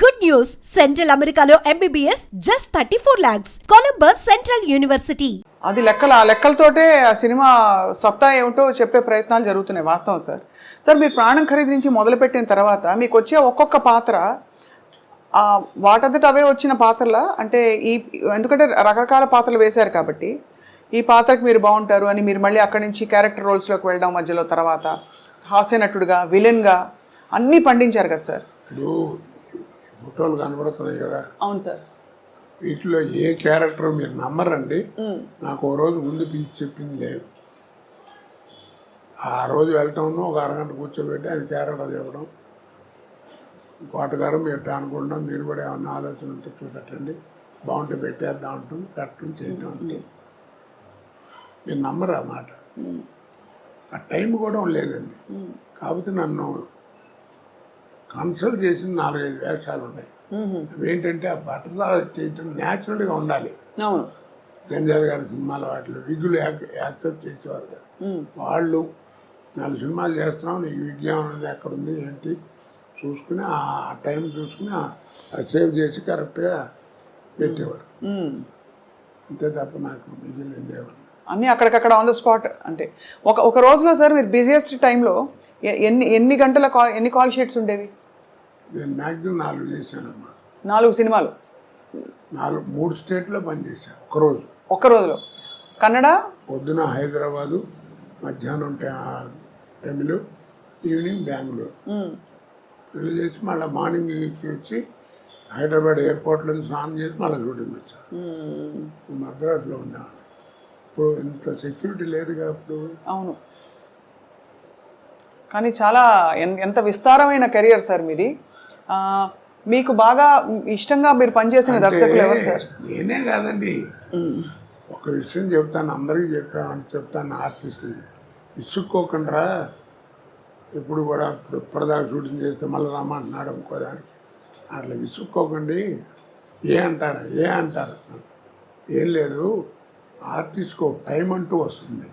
Good news! Central Americano MBBS just 34 lakhs. Columbus Central University. అది లెక్కలు ఆ లెక్కలతోటే ఆ సినిమా సత్తా ఏమిటో చెప్పే ప్రయత్నాలు జరుగుతున్నాయి వాస్తవం సార్ సార్ మీరు ప్రాణం ఖరీదు నుంచి మొదలుపెట్టిన తర్వాత మీకు వచ్చే ఒక్కొక్క పాత్ర ఆ వాటంతట అవే వచ్చిన పాత్రల అంటే ఈ ఎందుకంటే రకరకాల పాత్రలు వేశారు కాబట్టి ఈ పాత్రకి మీరు బాగుంటారు అని మీరు మళ్ళీ అక్కడి నుంచి క్యారెక్టర్ రోల్స్లోకి వెళ్ళడం మధ్యలో తర్వాత హాస్య నటుడుగా విలన్గా అన్నీ పండించారు కదా సార్ ఫోటోలు కనబడుతున్నాయి కదా. అవును సార్. వీటిలో ఏ క్యారెక్టర్ మీరు నమ్మరండి. నాకు ఓ రోజు ముందు పిలిచి చెప్పింది లేదు. ఆ రోజు వెళ్ళటంలో ఒక అరగంట కూర్చోబెట్టి ఆయన క్యారెక్టర్ చెప్పడం కోటగారు మీరు అనుకుంటున్నాం మీరు కూడా ఏమన్నా ఆలోచన ఉంటే చూపెట్టండి. బాగుంటే పెట్టేద్దాం అంటాం పెట్టడం చేయడం అంతే. మీరు నమ్మరు ఆ మాట. ఆ టైం కూడా లేదండి కాకపోతే నన్ను కన్సల్ట్ చేసిన నాలుగైదు వేషాలు ఉన్నాయి. అవి ఏంటంటే ఆ బట్టలు చేయటం న్యాచురల్గా ఉండాలి. అవును. గంజార్ గారి సినిమాల వాటిలో విగ్గులు యాక్ యాక్సెప్ట్ చేసేవారు కదా. వాళ్ళు నాలుగు సినిమాలు చేస్తున్నాం నీకు విజ్ఞానం అనేది ఎక్కడ ఉంది ఏంటి? చూసుకుని ఆ టైం చూసుకుని సేవ్ చేసి కరెక్ట్గా పెట్టేవారు. అంతే తప్ప నాకు మిగిలింది ఏమన్నా అన్నీ అక్కడికక్కడ ఆన్ ద స్పాట్ అంటే. ఒక ఒక రోజులో సార్ మీరు బిజియెస్ట్ టైంలో ఎన్ని ఎన్ని గంటల కాల్ ఎన్ని కాల్ షీట్స్ ఉండేవి? నేను మ్యాక్సిమం నాలుగు చేశానమ్మా. నాలుగు సినిమాలు? నాలుగు మూడు స్టేట్లో పనిచేశాను ఒకరోజు. ఒక్క రోజులో. కన్నడ? పొద్దున హైదరాబాదు మధ్యాహ్నం తమిళ్ ఈవినింగ్ బెంగళూరు. పెళ్ళి చేసి మళ్ళీ మార్నింగ్ వచ్చి హైదరాబాద్ ఎయిర్పోర్ట్లో స్నానం చేసి మళ్ళీ షూటింగ్ వచ్చాను. మద్రాసులో ఉండేవాడిని ఇప్పుడు ఇంత సెక్యూరిటీ లేదుగా ఇప్పుడు. అవును. కానీ చాలా ఎంత విస్తారమైన కెరియర్ సార్ మీది. మీకు బాగా ఇష్టంగా మీరు పనిచేసిన దర్శకులు ఎవరు సార్? నేనే కాదండి. ఒక విషయం చెప్తాను అందరికీ చెప్పాను చెప్తాను ఆర్టిస్టులకి. విసుక్కోకుండా ఇప్పుడు కూడా ఇప్పుడు ఇప్పటిదాకా షూటింగ్ చేస్తే మళ్ళీ రమ్మంటున్నాడు ఇంకో దానికి. అట్లా విసుక్కోకండి. ఏ అంటారు? ఏ అంటారు? ఏం లేదు. ఆర్టిస్ట్కి ఒక టైం అంటూ వస్తుంది.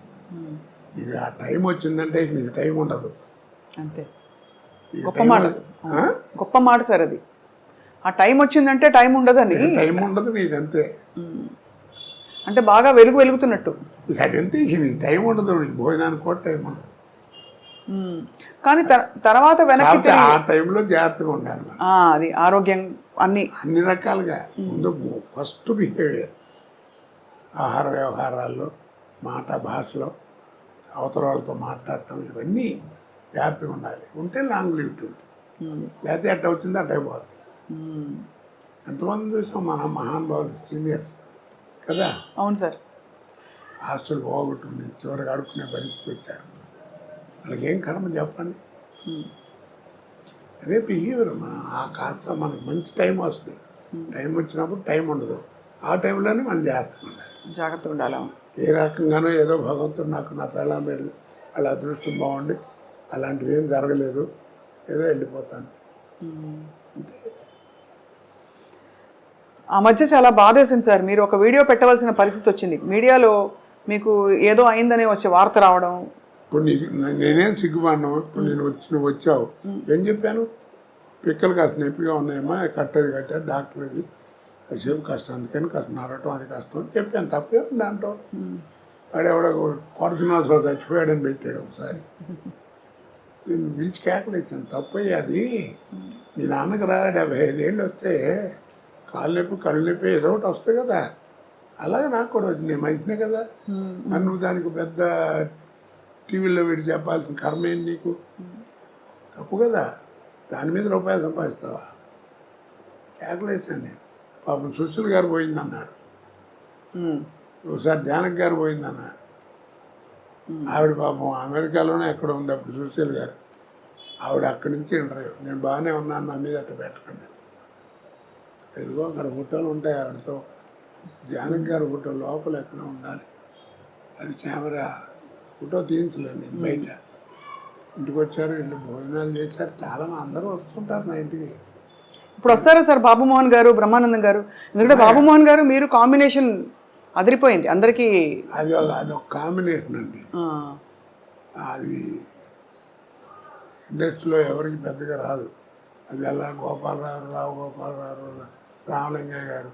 ఇక ఆ టైం వచ్చిందంటే నీకు టైం ఉండదు. అంతే. గొప్ప మాట? గొప్ప మాట సార్ అది. ఆ టైం వచ్చిందంటే టైం ఉండదని. టైం ఉండదు నీకు అంతే. అంటే బాగా వెలుగు వెలుగుతున్నట్టు. అదంతే నీకు టైం ఉండదు నీకు భోజనానికి కూడా టైం ఉండదు. కానీ తర్వాత వెనక్కి ఆ టైంలో జాగ్రత్తగా ఉండాలి అది ఆరోగ్యం అన్ని. అన్ని రకాలుగా. ముందు ఫస్ట్ బిహేవియర్. ఆహార వ్యవహారాల్లో మాట భాషలో అవతల వాళ్ళతో మాట్లాడటం ఇవన్నీ జాగ్రత్తగా ఉండాలి. ఉంటే లాంగ్ లివిటీ ఉంటుంది. లేకపోతే ఎట్ట వచ్చిందో అట్ట అయిపోతుంది. మ్మ్. ఎంతమంది చూసాం మన మహానుభావులు సీనియర్స్ కదా? అవును సార్. హాస్టల్ పోగొట్టుకుని చివరికి అడుక్కునే పరిస్థితికి వచ్చారు. వాళ్ళకి ఏం కర్మ చెప్పండి? అదే బిహేవియర్ మన ఆ కాస్త మనకి మంచి టైం వస్తుంది. టైం వచ్చినప్పుడు టైం ఉండదు. ఆ టైంలోనే మనం జాగ్రత్తగా ఉండాలి. జాగ్రత్తగా ఉండాలి. ఏ రకంగానో ఏదో భగవంతుడు నాకు నా పెళ్ళాం వెళ్ళి వాళ్ళ అదృష్టం బాగుండి అలాంటివి ఏం జరగలేదు. ఏదో వెళ్ళిపోతాను అంతే. ఆ మధ్య చాలా బాధేసింది సార్. మీరు ఒక వీడియో పెట్టవలసిన పరిస్థితి వచ్చింది. మీడియాలో మీకు ఏదో అయిందనే వచ్చే వార్త రావడం. ఇప్పుడు నీకు నేనేం సిగ్గుపడినావు ఇప్పుడు నేను వచ్చి నువ్వు వచ్చావు. ఏం చెప్పాను? పిక్కలు కాస్త నొప్పిగా ఉన్నాయమ్మా కట్టేది కట్టారు డాక్టర్ ఇది. కాసేపు కష్టం అందుకని కాస్త నడవటం అది కష్టం అని చెప్పాను. తప్పే దాంట్లో? వాడెవడో కొడుతున్నాడు చచ్చిపోయాడని పెట్టాడు ఒకసారి. నేను పిలిచి కేకలేసాను తప్పయ్యి అది. మీ నాన్నకి రా డెబ్బై ఐదేళ్ళు వస్తే కాళ్ళు నొప్పి కళ్ళు నొప్పి ఏదో ఒకటి వస్తాయి కదా. అలాగే నాకు కూడా వచ్చింది నేను మంచినే కదా. నువ్వు దానికి పెద్ద టీవీలో పెట్టి చెప్పాల్సిన కర్మ ఏంటి నీకు? తప్పు కదా. దాని మీద రూపాయలు సంపాదిస్తావా? కేకలేసాను నేను. పాపం సుశీల్ గారు పోయిందన్నారు. ఒకసారి జానక్ గారు పోయిందన్నారు. ఆవిడ పాపం అమెరికాలోనే ఎక్కడ ఉంది అప్పుడు సుశీల్ గారు. ఆవిడ అక్కడి నుంచి ఇంటర్వ్యూ. నేను బాగానే ఉన్నాను నా మీద అట్ట పెట్టకండి ఎదుగో అక్కడ ఫోటోలు ఉంటాయి ఆవిడతో. జానక్ గారి ఫోటో లోపల ఎక్కడ ఉండాలి. అది కెమెరా ఫోటో తీయించలేదు నేను బయట. ఇంటికి వచ్చారు ఇంటి భోజనాలు చేశారు. చాలా అందరూ వస్తుంటారు నా ఇంటికి. ఇప్పుడు వస్తారా సార్ బాబు మోహన్ గారు బ్రహ్మానందం గారు? ఎందుకంటే బాబు మోహన్ గారు మీరు కాంబినేషన్ అదిరిపోయింది. అందరికీ అది ఒక అది ఒక కాంబినేషన్ అండి. అది ఇండస్ట్రీలో ఎవరికి పెద్దగా రాదు. అది ఎలా గోపాలరావు రావు గోపాలరావు రామలింగయ్య గారు.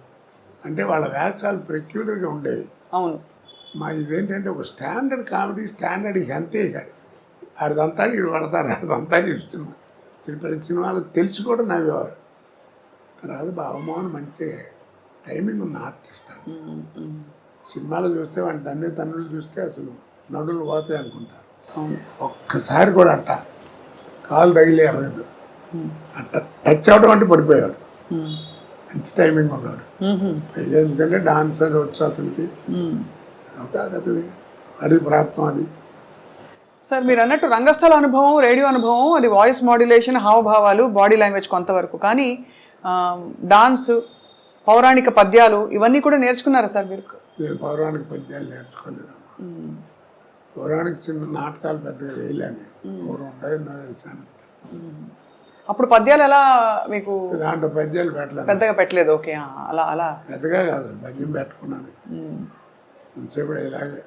అంటే వాళ్ళ వేషాలు పెక్యులర్గా ఉండేవి. అవును. మా ఇదేంటంటే ఒక స్టాండర్డ్ కామెడీ స్టాండర్డ్ ఇక అంతే ఇక ఆడిదంతా వీడు పడతాడు ఆడిదంతా ఇస్తున్నా ప్రతి సినిమాలు తెలిసి కూడా నవ్వేవారు. తర్వాత బాబుమోహన్ మంచి టైమింగ్ ఉన్న ఆర్టిస్ట్. సినిమాలు చూస్తే వాడి తండ్రి తన్నులు చూస్తే అసలు నడులు పోతాయి అనుకుంటారు. ఒక్కసారి కూడా అట్ట కాలు తగిలే ఎరగదు ఉమ్, అట్ట టచ్ అవడం అంటే పడిపోయాడు. మంచి టైమింగ్ ఉన్నాడు ఎందుకంటే డాన్స్ అది వచ్చి అతనికి. అదొక అది ప్రాప్తం అది. సార్ మీరు అన్నట్టు రంగస్థల అనుభవం రేడియో అనుభవం అది వాయిస్ మాడ్యులేషన్ హావభావాలు బాడీ లాంగ్వేజ్ కొంతవరకు. కానీ డాన్స్ పౌరాణిక పద్యాలు ఇవన్నీ కూడా నేర్చుకున్నారా సార్ మీరు? నేను పౌరాణిక పద్యాలు నేర్చుకోలేదమ్మా. పౌరాణిక చిన్న నాటకాలు పెద్దగా వేయలేను వేసాను అప్పుడు పద్యాలు ఎలా మీకు దాంట్లో పద్యాలు పెట్టలేదు. పెద్దగా పెట్టలేదు? ఓకే అలా అలా. పెద్దగా కాదు పద్యం పెట్టుకున్నాను. ఎంతసేపు ఇలాగే.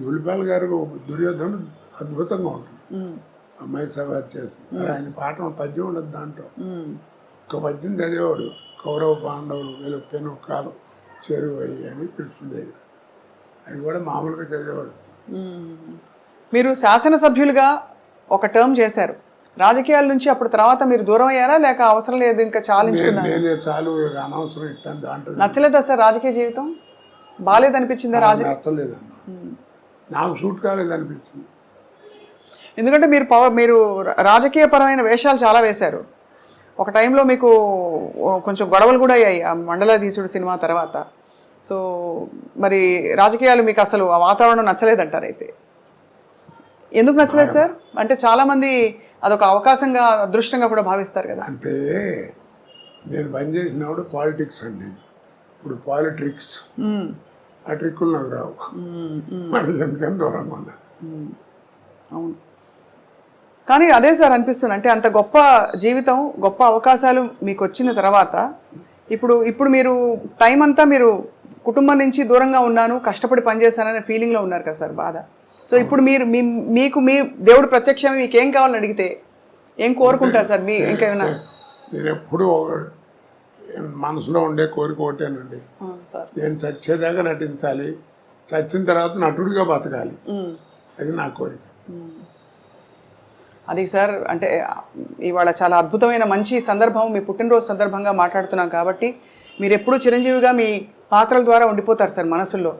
దులిపాల్ గారు దుర్యోధనుడు అద్భుతంగా ఉంటుంది. అమ్మాయి సభ చేస్తుంది. ఆయన పాట పద్యం ఉండదు దాంట్లో. ఒక పద్యం చదివేవాడు. కౌరవ పాండవులు వీళ్ళు పెను కాలం చెరువు అయ్యి అని కృష్ణుడు అది కూడా మామూలుగా చదివేవాడు. మీరు శాసనసభ్యులుగా ఒక టర్మ్ చేశారు. రాజకీయాల నుంచి అప్పుడు తర్వాత మీరు దూరం అయ్యారా? లేక అవసరం లేదు ఇంకా నేను చాలించుకున్నా నేనే చాలు అనవసరం ఇట్టాను దాంట్లో నచ్చలేదా సార్ రాజకీయ జీవితం? బాగాలేదనిపించిందా నాకు రాజకీయ నచ్చలేదమ్మా. నాకు సూట్ కాలేదు అనిపించింది ఎందుకంటే మీరు పవర్ మీరు రాజకీయపరమైన వేషాలు చాలా వేశారు. ఒక టైంలో మీకు కొంచెం గొడవలు కూడా అయ్యాయి ఆ మండలాధీశుడు సినిమా తర్వాత. సో మరి రాజకీయాలు మీకు అసలు ఆ వాతావరణం నచ్చలేదంటారు అయితే? ఎందుకు నచ్చలేదు సార్? అంటే చాలా మంది అదొక అవకాశంగా అదృష్టంగా కూడా భావిస్తారు కదా. అంటే నేను పనిచేసినప్పుడు పాలిటిక్స్ అండి. ఇప్పుడు పాలిట్రిక్స్ మ్మ్. ఆ ట్రిక్కులు నాకు రావు. మరి ఎందుకని దూరంగా ఉన్నా అవును. కానీ అదే సార్ అనిపిస్తుంది. అంటే అంత గొప్ప జీవితం గొప్ప అవకాశాలు మీకు వచ్చిన తర్వాత ఇప్పుడు ఇప్పుడు మీరు టైం అంతా మీరు కుటుంబం నుంచి దూరంగా ఉన్నాను కష్టపడి పనిచేశాననే ఫీలింగ్లో ఉన్నారు కదా సార్ బాధ. సో ఇప్పుడు మీరు మీ మీకు మీ దేవుడు ప్రత్యక్షం మీకు ఏం కావాలని అడిగితే ఏం కోరుకుంటారు సార్ మీ ఇంకేమైనా? నేను ఎప్పుడూ మనసులో ఉండే కోరిక ఒకటేనండి. నేను చచ్చేదాకా నటించాలి. చచ్చిన తర్వాత నటుడిగా బతకాలి. అది నా కోరిక. అది సార్ అంటే ఇవాళ చాలా అద్భుతమైన మంచి సందర్భం మీ పుట్టినరోజు సందర్భంగా మాట్లాడుతున్నాం కాబట్టి మీరు ఎప్పుడూ చిరంజీవిగా మీ పాత్రల ద్వారా ఉండిపోతారు సార్ మనసుల్లో.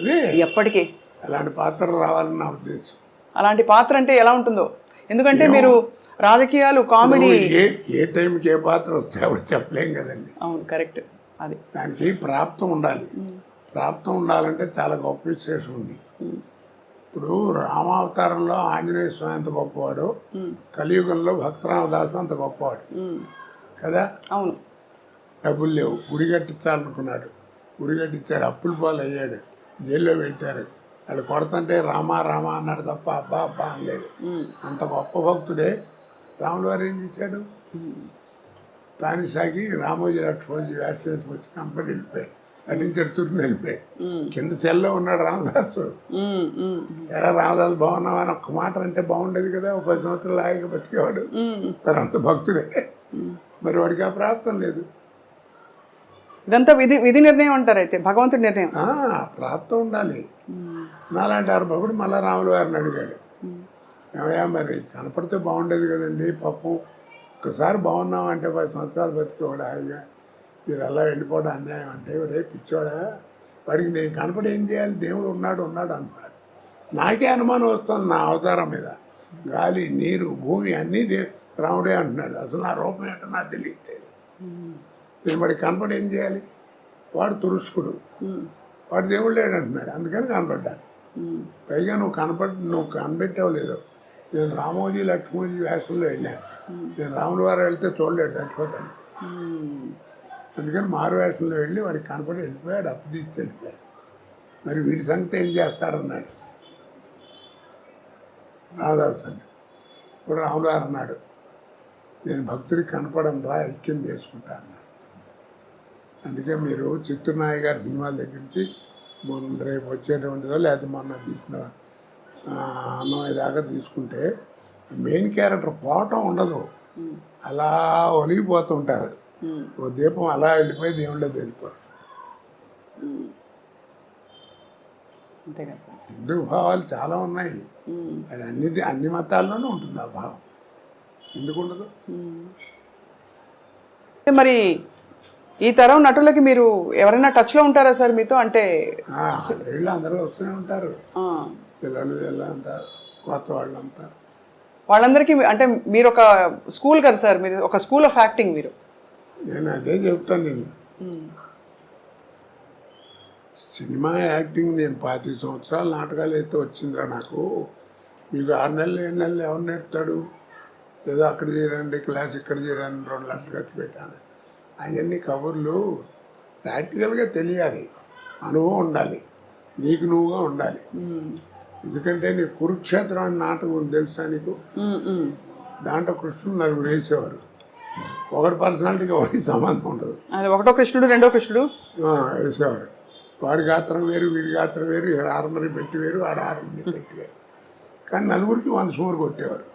అదే. ఎప్పటికీ. అలాంటి పాత్ర రావాలని నా ఉద్దేశం అలాంటి పాత్ర అంటే ఎలా ఉంటుందో? ఎందుకంటే మీరు రాజకీయాలు కామెడీ ఏ ఏ టైంకి ఏ పాత్ర వస్తే ఆవిడ చెప్పలేం కదండి. అవును కరెక్ట్. అది. దానికి ప్రాప్తం ఉండాలి. ప్రాప్తం ఉండాలంటే చాలా గొప్ప విశేషం ఉంది. ఇప్పుడు రామావతారంలో ఆంజనేయ స్వామి అంత గొప్పవాడు. కలియుగంలో భక్తరామదాసు అంత గొప్పవాడు. కదా? అవును. డబ్బులు లేవు. గుడి కట్టించాలనుకున్నాడు. గుడి కట్టించాడు. అప్పుల పాలు అయ్యాడు జైల్లో పెట్టారు. వాళ్ళు కొడతంటే రామా రామా అన్నాడు తప్ప అబ్బా అబ్బా అనలేదు. అంత గొప్ప భక్తుడే. రాములు వారు ఏం చేశాడు? తానిసాగి రామోజీ లక్ష్మణజీ వేషం వేసుకొచ్చి కంపెనీ వెళ్ళిపోయాడు నటించాడు తుర్ని వెళ్ళిపోయాడు ఉమ్. కింద సెల్లో ఉన్నాడు రామదాసు. ఎరా రామదాసు బాగున్నావా? అని ఒక్క మాట అంటే బాగుండేది కదా. ఒక పది సంవత్సరాలు లాగా బతికేవాడు. మరి అంత భక్తుడే. మరి వాడికి ఆ ప్రాప్తం లేదు. ఇదంతా విధి విధి నిర్ణయం అంటారు అయితే భగవంతుడి నిర్ణయం. ఆ, ప్రాప్తం ఉండాలి. నాలాంటి అరబకుడు మళ్ళా రాములు వారిని అడిగాడు. ఏమయ్యా మరి కనపడితే బాగుండేది కదండి పాపం. ఒకసారి బాగున్నాం అంటే పది సంవత్సరాలు బతికేవాడు హాయిగా. మీరు అలా వెళ్ళిపోవడం అన్యాయం అంటే రే పిచ్చోడా వాడికి నేను కనపడి ఏం చేయాలి? దేవుడు ఉన్నాడు ఉన్నాడు అంటున్నాడు నాకే అనుమానం వస్తుంది నా అవతారం మీద. గాలి నీరు భూమి అన్నీ దే రాముడే అంటున్నాడు. అసలు నా రూపం ఏంటో నాకు తెలియట్లేదు. నేను వాడికి కనపడి ఏం చేయాలి? వాడు తురుష్కుడు. ఉమ్. వాడు దేవుడు లేడు అంటున్నాడు. అందుకని కనపడ్డాను. పైగా నువ్వు కనపడి నువ్వు కనిపెట్టావు లేదో. నేను రామోజీ లక్ష్మోజీ వేషంలో వెళ్ళాను. నేను రాముల వారు వెళ్తే చూడలేడు చచ్చిపోతాను. అందుకని మారు వేషంలో వెళ్ళి వాడికి కనపడి వెళ్ళిపోయాడు అప్పు తీసి వెళ్ళిపోయాడు. మరి వీడి సంగతి ఏం చేస్తారన్నాడు? రామదాస్ అని ఇప్పుడు రాములు అన్నాడు నేను భక్తుడికి కనపడను రా ఐక్యం చేసుకుంటా అన్నాడు. అందుకే మీరు చిత్తూరు నాయ గారి సినిమాల దగ్గర నుంచి మొన్న రేపు వచ్చేటువంటిదో లేకపోతే మొన్న తీసిన అన్నమయ్య దాకా తీసుకుంటే మెయిన్ క్యారెక్టర్ పోవటం ఉండదు. అలా ఒలిగిపోతుంటారు ఓ దీపం అలా వెళ్ళిపోయి దేవుళ్ళో సార్. హిందూ భావాలు చాలా ఉన్నాయి. అది అన్ని అన్ని మతాల్లోనూ ఉంటుంది ఆ భావం. ఎందుకు ఉండదు? మరి ఈ తరం నటులకి మీరు ఎవరైనా టచ్లో ఉంటారా సార్ మీతో? అంటే వీళ్ళు అందరూ వస్తూనే ఉంటారు. పిల్లలు వీళ్ళంతా కొత్త వాళ్ళంతా. వాళ్ళందరికీ అంటే మీరు ఒక స్కూల్ కదా సార్? మీరు ఒక స్కూల్ ఆఫ్ యాక్టింగ్ మీరు. నేను అదే చెప్తాను నేను సినిమా యాక్టింగ్ నేను పాతి సంవత్సరాలు నాటకాలు అయితే వచ్చిందిరా నాకు. మీకు ఆరు నెలలు ఏడు నెలలు ఎవరు నేర్పుతాడు? ఏదో అక్కడ చేరండి క్లాస్ ఇక్కడ చేరండి రెండు లక్షలు ఖర్చు పెట్టాను అవన్నీ కబుర్లు ప్రాక్టికల్గా తెలియాలి. అనుభవం ఉండాలి. నీకు నువ్వుగా ఉండాలి. ఎందుకంటే నీ కురుక్షేత్రం అనే నాటకం తెలుసా నీకు. దాంట్లో కృష్ణుడు నలుగురు వేసేవారు. ఒకరి పర్సనాలిటీకి ఒకరికి సంబంధం ఉండదు. ఒకటో కృష్ణుడు రెండో కృష్ణుడు? వేసేవారు. వాడి గాత్రం వేరు వీడి గాత్రం వేరు ఆర్మరీ పెట్టి వేరు ఆడ ఆర్మరీ పెట్టి వేరు. కానీ నలుగురికి వన్ సుమారు కొట్టేవారు.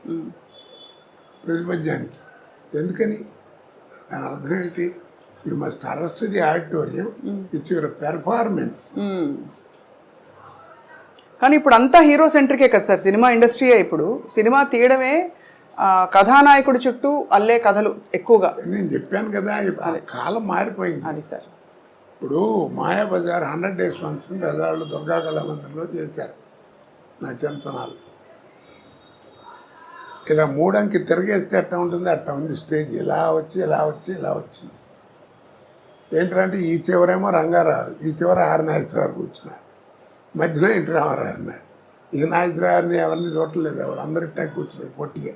ప్రతిపద్యానికి. ఎందుకని? దాని అర్థం ఏంటి? You must arrest the auditorium with your performance. కానీ ఇప్పుడు అంతా హీరో సెంట్రికే కదా సార్ సినిమా ఇండస్ట్రీయే ఇప్పుడు. సినిమా తీయడమే కథానాయకుడి చుట్టూ అల్లే కథలు ఎక్కువగా. నేను చెప్పాను కదా కాలం మారిపోయింది. అది సార్. ఇప్పుడు మాయాబజార్ హండ్రెడ్ డేస్ ఫంక్షన్ బజార్లో దుర్గా కళామందిరంలో చేశారు నా చిన్నతనాలు ఇలా మూడంకి తిరిగేస్తే ఎట్ట ఉంటుంది అట్ట ఉంది స్టేజ్. ఇలా వచ్చి ఇలా వచ్చి ఇలా వచ్చింది. ఏంటంటే ఈ చివరేమో రంగారావు ఈ చివర ఆరు నాగేశ్వరరావు కూర్చున్నారు. మధ్యలో ఇంటి రామారావు ఈ నాగేశ్వరరావుని ఎవరిని చూడలేదు ఎవరు అందరు ఇట్టా కూర్చున్నారు పొట్టిగా.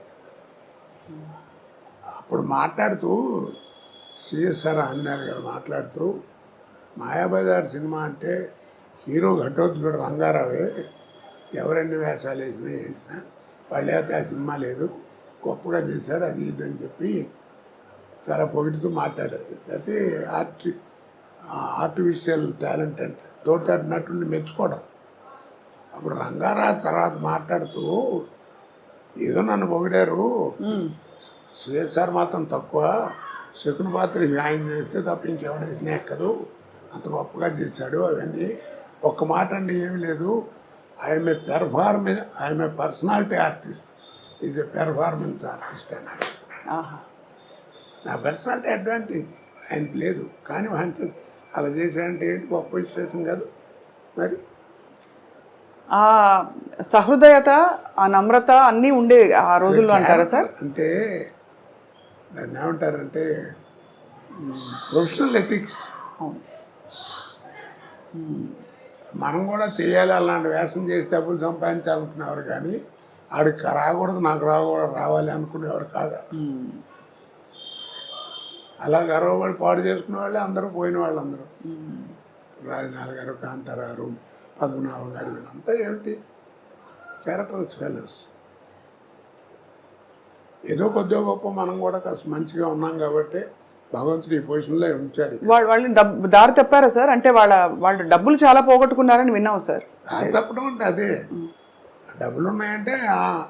అప్పుడు మాట్లాడుతూ సిఎస్ఆర్ ఆంజనేయులు గారు మాట్లాడుతూ మాయాబజార్ సినిమా అంటే హీరో ఘటోత్కడు రంగారావే ఎవరెన్ని వేషాలు వేసినా వేసినా వాళ్ళు అయితే ఆ సినిమా లేదు గొప్పగా చేశాడు అది ఇది అని చెప్పి చాలా పొగిడుతూ మాట్లాడేది అయితే ఆర్టి ఆర్టిఫిషియల్ టాలెంట్ అంటే తోట నటుడిని మెచ్చుకోవడం. అప్పుడు రంగారావు తర్వాత మాట్లాడుతూ ఏదో నన్ను పొగిడారు. సిఎస్ఆర్ మాత్రం తక్కువ. శకుని పాత్ర ఆయన చేస్తే తప్ప ఇంకెవడ ఎక్కదు. అంత గొప్పగా చేశాడు అవన్నీ. ఒక్క మాట అండి ఏమీ లేదు. I'm a performance I'm a personality artist is a performance artist అన్నాడు. నా పర్సనాలిటీ అడ్వాంటేజ్ ఆయనకి లేదు. కానీ ఆయన అలా చేశాడంటే ఏంటి? గొప్ప విశేషం కాదు. మరి? ఆ సహృదయత ఆ నమ్రత అన్నీ ఉండే ఆ రోజుల్లో అంటారా సార్? అంటే దాన్ని ఏమంటారంటే ప్రొఫెషనల్ ఎథిక్స్. మనం కూడా చేయాలి అలాంటి వేషం చేసి డబ్బులు సంపాదించాలనుకునేవారు కానీ ఆడికి రాకూడదు నాకు రాకూడదు రావాలి అనుకునేవారు కాదు. అలా గర్వపడి పాడు చేసుకునే వాళ్ళే అందరూ పోయిన వాళ్ళందరూ రాజనాథ్ గారు కాంతారావు గారు పద్మనాభం గారు వీళ్ళంతా ఏమిటి? క్యారెక్టర్స్ ఫెలోస్ ఏదో కొద్దిగా గొప్ప మనం కూడా కాస్త మంచిగా ఉన్నాం కాబట్టి భగవంతుడు ఈ పొజిషన్లో ఉంచాడు. వాళ్ళు వాళ్ళు డబ్బు దారి తప్పారా సార్? అంటే వాళ్ళ వాళ్ళు డబ్బులు చాలా పోగొట్టుకున్నారని విన్నాం సార్. అది తప్పడం అంటే అదే. డబ్బులు ఉన్నాయంటే ఆ-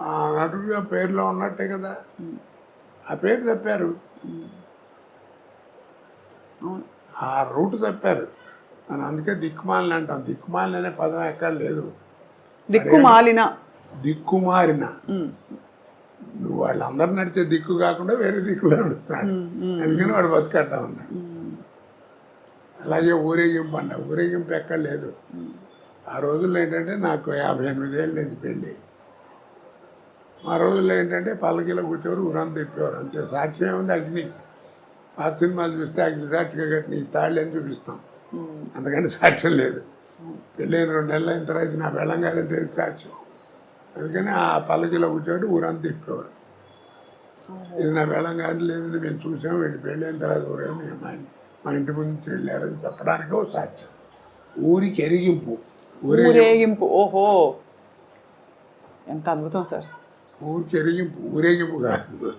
నటుడిగా పేరులో ఉన్నట్టే కదా. ఆ పేరు తప్పారు. ఆ రూట్ తప్పారు. మనం అందుకే దిక్కుమాలిన అంటాం. దిక్కుమాలిన అనే పదం ఎక్కడ లేదు. దిక్కు మాలిన దిక్కుమారిన. నువ్వు వాళ్ళందరూ నడిచే దిక్కు కాకుండా వేరే దిక్కులో నడుస్తున్నాడు. అందుకని వాడు బతుకట్టా ఉన్నాడు. అలాగే ఊరేగింపు అంట ఊరేగింపు ఎక్కడ లేదు. ఆ రోజుల్లో ఏంటంటే నాకు యాభై ఎనిమిది ఏళ్ళు లేదు పెళ్ళి. ఆ రోజుల్లో ఏంటంటే పల్లకిలో కూర్చోరు ఊరంతా తిప్పేవారు అంతే. సాక్ష్యం ఏముంది అగ్ని. పాత సినిమాలు చూస్తే అగ్ని సాక్షిగా కట్టిన ఈ తాళ్ళు అని చూపిస్తాం. అంతకంటే సాక్ష్యం లేదు. పెళ్ళైన రెండు నెలలు అయిన తర్వాత నా వెళ్ళం కాదంటే సాక్ష్యం? అందుకని ఆ పల్లకిలో కూర్చోటి ఊరంతా తిప్పేవారు. ఇది నా వెళ్ళం కాదు లేదని మేము చూసాం. వీళ్ళు పెళ్ళైన తర్వాత ఊరేమి మా మా ఇంటి ముందు నుంచి వెళ్ళారని చెప్పడానికి ఒక సాక్ష్యం. ఊరికి ఎరిగింపు ఊరే ఊరేగింపు ఓహో! ఎంత అద్భుతం సార్. ఊరికి ఎరిగింపు ఊరేగింపు కాదు.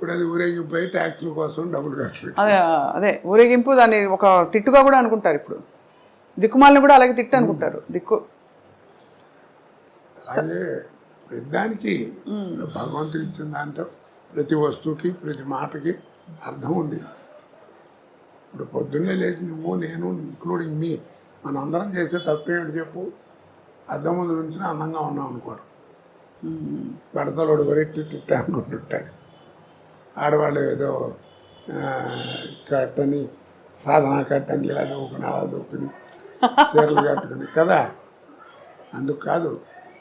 ఇప్పుడు అది ఊరేగింపు ట్యాక్సుల కోసం డబ్బులు ఖర్చు అదే అదే ఊరేగింపు దాన్ని ఒక తిట్టుగా కూడా అనుకుంటారు ఇప్పుడు. దిక్కుమాలిని కూడా అలాగే తిట్టు అనుకుంటారు. దిక్కు. అలాగే ప్రతిదానికి భగవంతుడు ఇచ్చిన దాంట్లో ప్రతి వస్తువుకి ప్రతి మాటకి అర్థం ఉంది. ఇప్పుడు పొద్దున్నే లేచి నువ్వు నేను ఇంక్లూడింగ్ మీ మనం అందరం చేసే తప్పేమిటి చెప్పు? అద్దం ముందు నుంచి అందంగా ఉన్నాం అనుకోరు. బడతలోడు వరెట్టి తిట్టా అనుకుంటుంటాడు ఆడవాళ్ళు ఏదో కట్టని సాధన కట్టని ఇలా దూకుని అలా దూకుని చీరలు కట్టుకుని కదా? అందుకు కాదు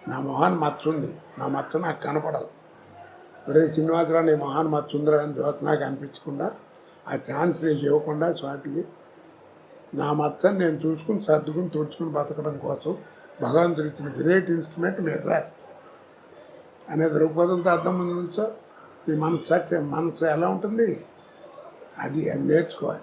నా మొహాన్ని మచ్చుంది నా మచ్చ నాకు కనపడదు. ఒరే శ్రీనివాసరావు నీ మొహాన్ని మచ్చుందిరా అని దోశ నాకు అనిపించకుండా ఆ ఛాన్స్ నీకు ఇవ్వకుండా స్వాతికి నా మచ్చని నేను చూసుకుని సర్దుకుని తుడుచుకుని బతకడం కోసం భగవంతుడు ఇచ్చిన గ్రేట్ ఇన్స్ట్రుమెంట్ మిర్రర్ అనే దృక్పథంతో అర్థం ముందు నుంచో మనసు మనసు ఎలా ఉంటుంది? అది అది నేర్చుకోవాలి.